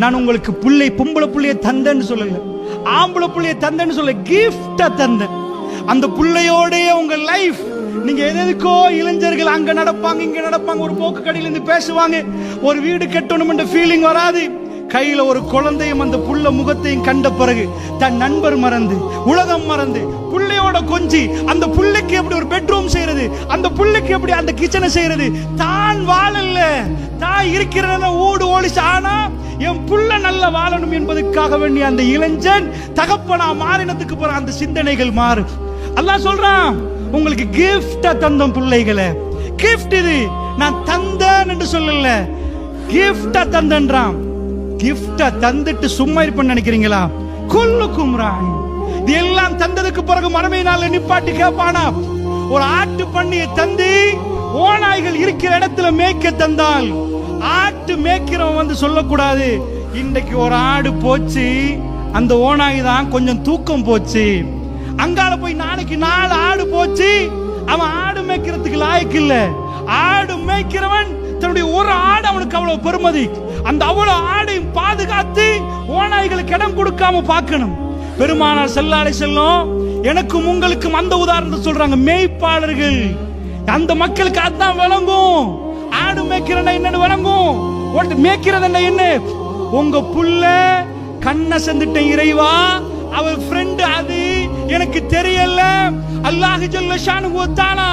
நான் உங்களுக்கு பிள்ளை பொம்பளை பிள்ளைய தந்தேன்னு சொல்லல. ஆம்பளை பிள்ளைய தந்தேன்னு சொல்ல கிஃப்ட தந்தேன். அந்த பிள்ளையோடைய உங்க லைஃப் நீங்க எது எதுக்கோ இளைஞர்கள் அங்க நடப்பாங்க இங்க நடப்பாங்க ஒரு போக்கு கடையில இருந்து பேசுவாங்க. ஒரு வீடு கட்டணும் ஃபீலிங் வராது. கையில ஒரு குழந்தையும் அந்த புள்ள முகத்தையும் கண்ட பிறகு தன் நண்பர் மறந்து உலகம் மறந்து புள்ளையோட கொஞ்சி அந்த புள்ளைக்கு எப்படி ஒரு பெட்ரூம் செய்யறது அந்த புள்ளைக்கு எப்படி அந்த கிச்சனை செய்யறது தான் வாழல தான் இருக்கிறத ஊடு ஓடிச்சு. ஆனா என் புள்ள நல்ல வாழணும் என்பதற்காக வேண்டிய அந்த இளைஞன் தகப்பனா மாறினத்துக்கு போற அந்த சிந்தனைகள் மாறு. அல்லாஹ் சொல்றான் உங்களுக்கு கிஃப்ட தந்தோம் பிள்ளைகளை. கிஃப்ட் இது. நான் தந்தேன் என்று சொல்லல. கிஃப்டா தந்தன்றான். கிஃப்டா தந்துட்டு சும்மா இருப்பேன்னு நினைக்கிறீங்களா? கொல்லு கும்ரான். இது எல்லாம் தந்ததுக்கு பிறகு மறுமை நாள் நிப்பாட்டி கேட்பானா? ஒரு ஆட்டு பண்ணியை தந்து ஓநாய்கள் இருக்கிற இடத்துல மேய்க்க தந்தால் ஆட்டு மேய்க்கிறவன் வந்து சொல்லக்கூடாது. இன்றைக்கு ஒரு ஆடு போச்சு. அந்த ஓநாய் தான் கொஞ்சம் தூக்கம் போச்சு. அங்கால போய் நாளைக்கு நாலு ஆடு போச்சு. அவன் ஆடு மேய்க்கிறதுக்கு லாயக்கு இல்ல. ஆடு மேய்க்கிறவன் தன்னுடைய ஒரு ஆடு அவனுக்கு அவ்வளவு பெருமதி. அந்த அவ்வளவு ஆடையும் பாதுகாத்து ஓநாய்களுக்கு இடம் கொடுக்காம பார்க்கணும். பெருமானார் செல்லாடை செல்லும். எனக்கும் உங்களுக்கும் அந்த உதாரணத்தை சொல்றாங்க. மேய்ப்பாளர்கள். அந்த மக்களுக்கு அதான் விளங்கும். ஆடு மேய்க்கிறன என்னன்னு விளங்கும். மேய்க்கிறது என்ன என்ன? உங்க புள்ள கண்ண செந்துட்ட இறைவா அவர் ஃப்ரெண்டு அது எனக்கு தெரியல. அல்லாஹ் ஜல்ல தானா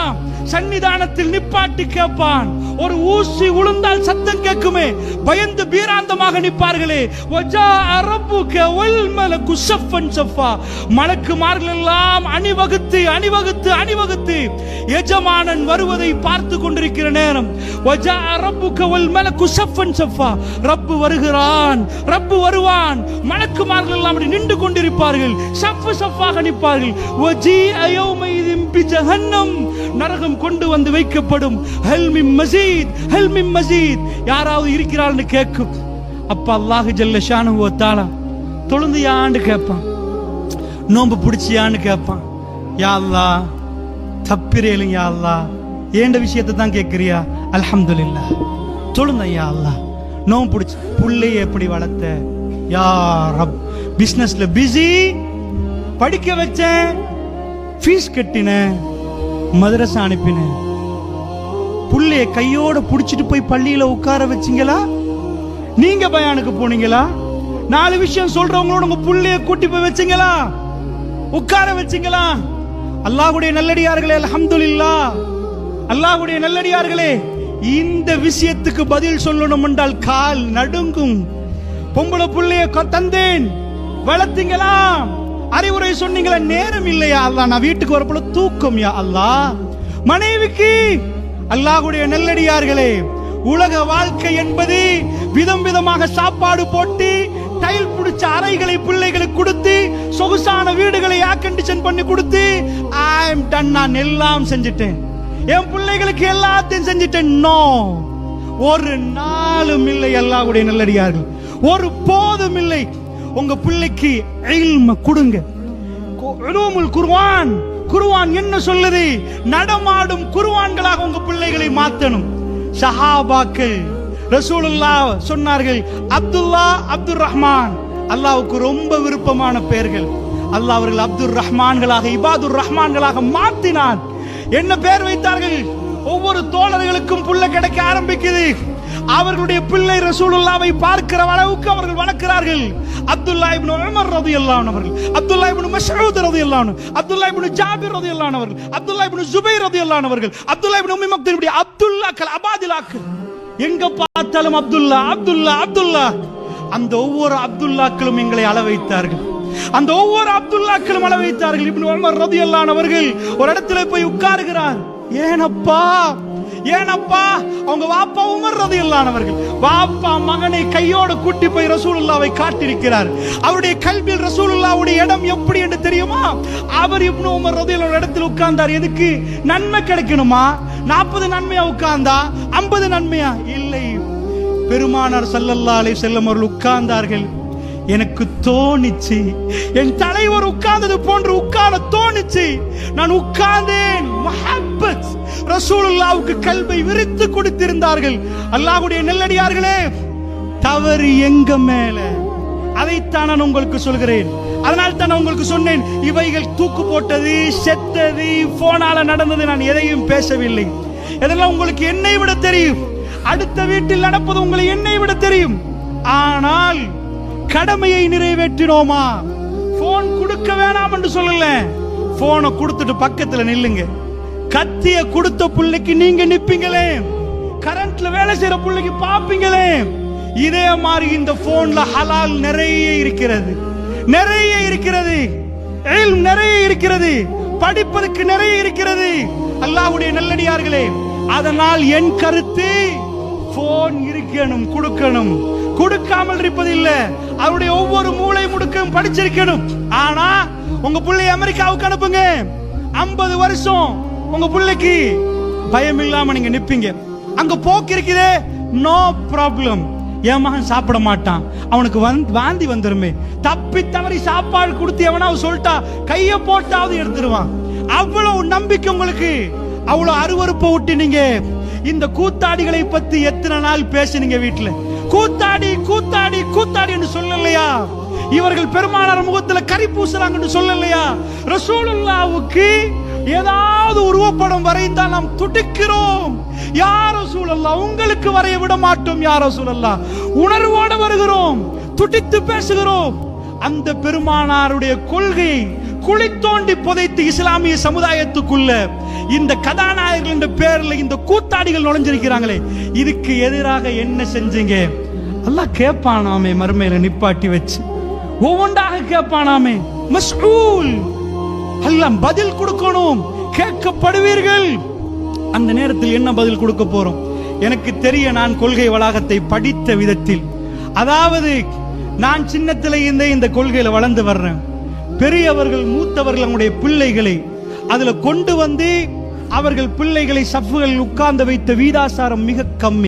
சன்னிதானத்தில் நிப்பாட்டி கேட்பான். ஒரு ஊசி உளுந்தால் சத்தம் கேட்குமே. பயந்து பீராந்தமாக நிற்பார்களே. வஜா அரப்புக ஒல் மலக்கு சஃபன் சஃபா. மலக்குமார்கள் எல்லாம் அணிவகுத்து அணிவகுத்து அணிவகுத்து எஜமானன் வருவதை பார்த்து கொண்டிருக்கிற நேரம். வஜா அரபு ஒல் மலக்கு சஃபன் சஃபா. ரப்பு வருகிறான் ரப்பு வருவான். மலக்குமார்கள் எல்லாம் அப்படி நின்று கொண்டிருப்பார்கள். சஃப்பு சஃப்பாக நிற்பார்கள் வஜி ஜஹன்னம் நரகம் கொண்டு வந்து வைக்கப்படும். ஹெல்மி மசீத் ஹெல்மி மசீத். யாராவது இருக்கிறாள்னு கேட்கும். அப்ப அல்லாஹு ஜல்ல ஷானு தாளா தொழுந்தியான்னு கேட்பான். நோன்பு பிடிச்சியான்னு கேட்பான். யா தப்பிரேலும் யா ஏண்ட விஷயத்தை தான் கேட்கிறியா? அல்ஹம்துலில்லாஹ் தொழுந்த யா நோன்பு பிடிச்சி புள்ளைய எப்படி வளர்த்த? யா ரப். பிசினஸ்ல பிஸி படிக்க வச்சேன் ஃபீஸ் கட்டினேன் மதரசா அனுப்பினேன் புள்ளைய கையோட புடிச்சிட்டு போய் பள்ளியில உட்கார வச்சீங்களா? நீங்க பயானுக்கு போனீங்களா? நாலு விஷயம் சொல்றவங்களோட உங்க புள்ளைய கூட்டி போய் வச்சீங்களா? உட்கார வச்சீங்களா? அல்லாஹுடைய நல்லடியார்களே அலமதுல்லா அல்லாஹுடைய நல்லடியார்களே இந்த விஷயத்துக்கு பதில் சொல்லணும் என்றால் கால் நடுங்கும். பொம்பளை புள்ளைய தந்தேன். வளர்த்தீங்களா? அறிவுரை சொன்னீங்களா நேரம் இல்லையா? அல்லா நான் வீட்டுக்கு வரப்போல தூக்கம் யா அல்லா மனைவிக்கு அல்லாஹுடைய நெல்லடியார்களே உலக வாழ்க்கை என்பது விதம் விதமாக சாப்பாடு போட்டு டைல் பிடிச்ச அறைகளை பிள்ளைகளுக்கு கொடுத்து சொகுசான வீடுகளை ஏர் கண்டிஷன் பண்ணி கொடுத்து ஐ எம் டன் நான் எல்லாம் செஞ்சிட்டேன். என் பிள்ளைகளுக்கு எல்லாத்தையும் செஞ்சிட்டேன். நோ ஒரு நாளும் இல்லை அல்லாஹ்வுடைய நல்லடியார்கள். ஒரு போதும் இல்லை. உங்க பிள்ளைக்கு இல்ம கொடுங்க. கு- உலூமுல் குர்ஆன் என்ன சொல்லுது? நடமாடும் குருவான்களாக உங்க பிள்ளைகளை மாத்தணும். சஹாபாக்கள் ரசூலுல்லா சொன்னார்கள் அப்துல்லா அப்துல் ரஹ்மான் அல்லாவுக்கு ரொம்ப விருப்பமான பெயர்கள். அல்லாஹ் அவர்கள் அப்துல் ரஹ்மான்களாக இபாதுர் ரஹ்மான்களாக மாத்தினான். என்ன பெயர் வைத்தார்கள்? ஒவ்வொரு தோழர்களுக்கும் புள்ள கிடைக்க ஆரம்பிக்குது. அவர்களுடைய பிள்ளை ரசூலுல்லாவை பார்க்கிற அளவுக்கு அவர்கள் வளர்க்கிறார்கள். அப்துல்லா இப்னு உமர் ரலியல்லாஹு அன்ஹு அவர்கள் அப்துல்லா இப்னு மஸ்ஊத் ரலியல்லாஹு அப்துல்லா இப்னு ஜாபிர் ரலியல்லாஹு அன்ஹு அவர்கள் அப்துல்லா இப்னு ஜுபைர் ரலியல்லாஹு அவர்கள் அப்துல்லா இப்னு உம்மி மக்தூம் இப்படி அப்துல்லாக்கள் அபாதிலாக்கள். எங்க பார்த்தாலும் அப்துல்லா அப்துல்லா அப்துல்லா. அந்த ஒவ்வொரு அப்துல்லாக்களும் எங்களை அள வைத்தார்கள் அந்த ஒவ்வொரு அப்துல்லாக்களும் அள வைத்தார்கள் இப்னு உமர் ரலியல்லாஹு அன்ஹு அவர்கள் ஒரு இடத்துல போய் உட்காருகிறார். ஏனப்பா ஏனப்பா அவங்க வாப்பா உமர் ரதியல்லானவர்கள் வாப்பா மகனை கையோடு கூட்டி போய் ரசூலுல்லாவை காட்டியிருக்கிறார் அவருடைய கல்வியில் ரசூலுல்லாவுடைய இடம் எப்படி என்று தெரியுமா? அவர் இப்னு உமர் ரதி இடத்தில் உட்கார்ந்தார். எதுக்கு? நன்மை கிடைக்கணுமா? நாற்பது நன்மையா உட்கார்ந்தா? ஐம்பது நன்மையா? இல்லை. பெருமானார் ஸல்லல்லாஹு அலைஹி செல்லம் அவர்கள் உட்கார்ந்தார்கள். எனக்கு தோணிச்சு என் தலைவர் உட்கார்ந்தது போன்று உட்கார தோணிச்சு நான் உட்கார்ந்தேன். மஹப்பத். ரசூலுல்லாவுக்கு கல்வை விரித்து கொடுத்திருந்தார்கள். அல்லாஹ்வுடைய நெல்லடியார்களே தவறு எங்க மேல? அதைத்தான் நான் உங்களுக்கு சொல்கிறேன். அதனால் தான் நான் உங்களுக்கு சொன்னேன் இவைகள் தூக்கு போட்டது செத்தது போனால நடந்தது நான் எதையும் பேசவில்லை. இதெல்லாம் உங்களுக்கு என்னை விட தெரியும். அடுத்த வீட்டில் நடப்பது உங்களை என்னை விட தெரியும். ஆனால் கடமையை நிறைவேற்றினோமா? போன் கொடுக்க வேணாம் என்று சொல்லல. போனை கொடுத்துட்டு பக்கத்துல நில்லுங்க. கத்திய கொடுத்த பிள்ளைக்கு நீங்க நிப்பீங்களே? கரண்ட்ல வேலை செய்யற பிள்ளைக்கு பாப்பீங்களே? இதே மாதிரி இந்த போன்ல ஹலால் நிறைய இருக்கிறது. நிறைய இருக்கிறது. நிறைய இருக்கிறது. படிப்பதற்கு நிறைய இருக்கிறது. அல்லாஹ்வுடைய நல்லடியார்களே அதனால் என் கருத்து போன் இருக்கணும் கொடுக்கணும். கொடுக்காமல் இருப்பதில்ல அவருடைய ஒவ்வொரு மூளை முடுக்கும் படிச்சிருக்கணும். ஆனா உங்க பிள்ளை அமெரிக்காவுக்கு அனுப்புங்க. 50 வருஷம் உங்க பிள்ளைக்கு பயம் இல்லாம நீங்க நிப்பீங்க. அங்க போக்கு இருக்குதே நோ ப்ராப்ளம் என் மகன் சாப்பிட மாட்டான். அவனுக்கு வாந்தி வந்துருமே. தப்பி தவறி சாப்பாடு கொடுத்து எவனா சொல்லிட்டா கைய போட்டாவது எடுத்துருவான். அவ்வளவு நம்பிக்கை உங்களுக்கு. அவ்வளவு அருவறுப்பை விட்டு நீங்க இந்த கூத்தாடிகளை பத்தி எத்தனை நாள் பேசுனீங்க வீட்டுல? கூத்தாடி கூத்தாடி கூத்தாடி என்று சொல்லலையா? இவர்கள் பெருமானார் முகத்துல கரி பூசுறாங்கன்னு சொல்லலையா? ரசூலுல்லாவுக்கு ஏதாவது உருவப்படம் வரைந்தால் நாம் துடிக்கிறோம். யார சூழல்லா உங்களுக்கு வரைய விட மாட்டோம் யார சூழல்லா உணர்வோடு வருகிறோம் துடித்து பேசுகிறோம். அந்த பெருமானாருடைய கொள்கை குழி தோண்டி புதைத்து இஸ்லாமிய சமுதாயத்துக்குள்ள இந்த கதாநாயகர்கள் என்ற பேர்ல இந்த கூத்தாடிகள் நுழைஞ்சிருக்கிறாங்களே இதுக்கு எதிராக என்ன செஞ்சீங்க? எல்லாம் கேட்பானாமே மறுமையில நிப்பாட்டி வச்சு. ஒவ்வொன்றாக கேட்பானாமே. மஸ்கூல் எல்லாம் பதில் கொடுக்கணும். கேட்கப்படுவீர்கள். அந்த நேரத்தில் என்ன பதில் கொடுக்க போறோம்? எனக்கு தெரிய நான் கொள்கை வளாகத்தை படித்த விதத்தில். அதாவது நான் சின்னத்திலே இருந்தே இந்த கொள்கையில வளர்ந்து வர்றேன். பெரியவர்கள் மூத்தவர்கள் நம்முடைய பிள்ளைகளை அதுல கொண்டு வந்து அவர்கள் பிள்ளைகளை சஃப்புகளில் உட்கார்ந்து வைத்த வீதாசாரம் மிக கம்மி.